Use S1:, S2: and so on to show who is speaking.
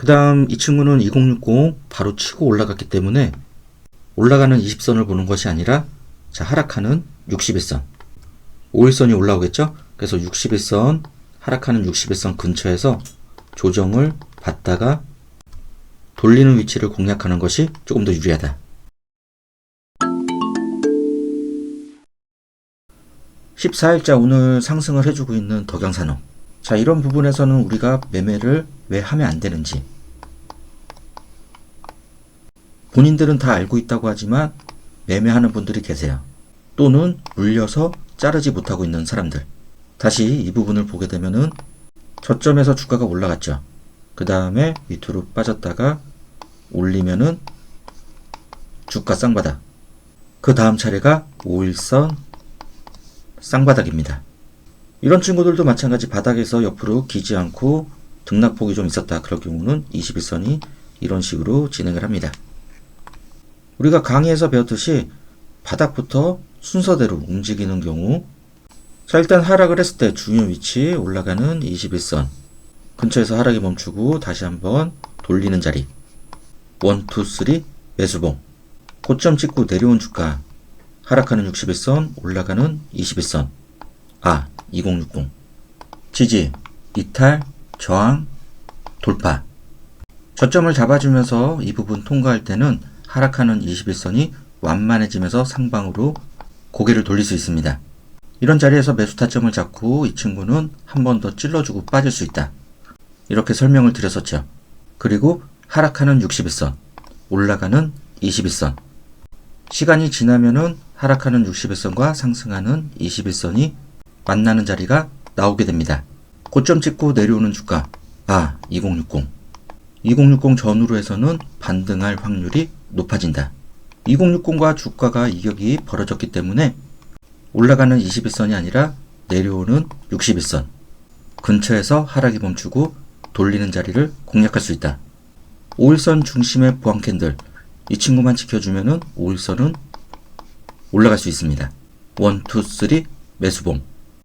S1: 그 다음 이 친구는 2060 바로 치고 올라갔기 때문에 올라가는 20선을 보는 것이 아니라 자 하락하는 61선 5일선이 올라오겠죠? 그래서 61선 하락하는 61선 근처에서 조정을 받다가 돌리는 위치를 공략하는 것이 조금 더 유리하다. 14일자 오늘 상승을 해주고 있는 덕양산업. 자, 이런 부분에서는 우리가 매매를 왜 하면 안 되는지. 본인들은 다 알고 있다고 하지만 매매하는 분들이 계세요. 또는 물려서 자르지 못하고 있는 사람들. 다시 이 부분을 보게 되면은 저점에서 주가가 올라갔죠. 그 다음에 밑으로 빠졌다가 올리면은 주가 쌍바닥. 그 다음 차례가 5일선 쌍바닥입니다. 이런 친구들도 마찬가지 바닥에서 옆으로 기지 않고 등락폭이 좀 있었다. 그럴 경우는 21선이 이런 식으로 진행을 합니다. 우리가 강의에서 배웠듯이 바닥부터 순서대로 움직이는 경우 자 일단 하락을 했을 때 중요 위치 올라가는 21선 근처에서 하락이 멈추고 다시 한번 돌리는 자리 1, 2, 3 매수봉 고점 찍고 내려온 주가 하락하는 61선 올라가는 21선 아 2060 지지 이탈 저항 돌파 저점을 잡아주면서 이 부분 통과할 때는 하락하는 21선이 완만해지면서 상방으로 고개를 돌릴 수 있습니다. 이런 자리에서 매수 타점을 잡고 이 친구는 한 번 더 찔러주고 빠질 수 있다. 이렇게 설명을 드렸었죠. 그리고 하락하는 61선, 올라가는 21선. 시간이 지나면은 하락하는 61선과 상승하는 21선이 만나는 자리가 나오게 됩니다. 고점 찍고 내려오는 주가, 아, 2060. 2060 전후로 해서는 반등할 확률이 높아진다. 2060과 주가가 이격이 벌어졌기 때문에 올라가는 21선이 아니라 내려오는 61선 근처에서 하락이 멈추고 돌리는 자리를 공략할 수 있다. 5일선 중심의 보안 캔들 이 친구만 지켜주면은 5일선은 올라갈 수 있습니다. 1, 2, 3 매수봉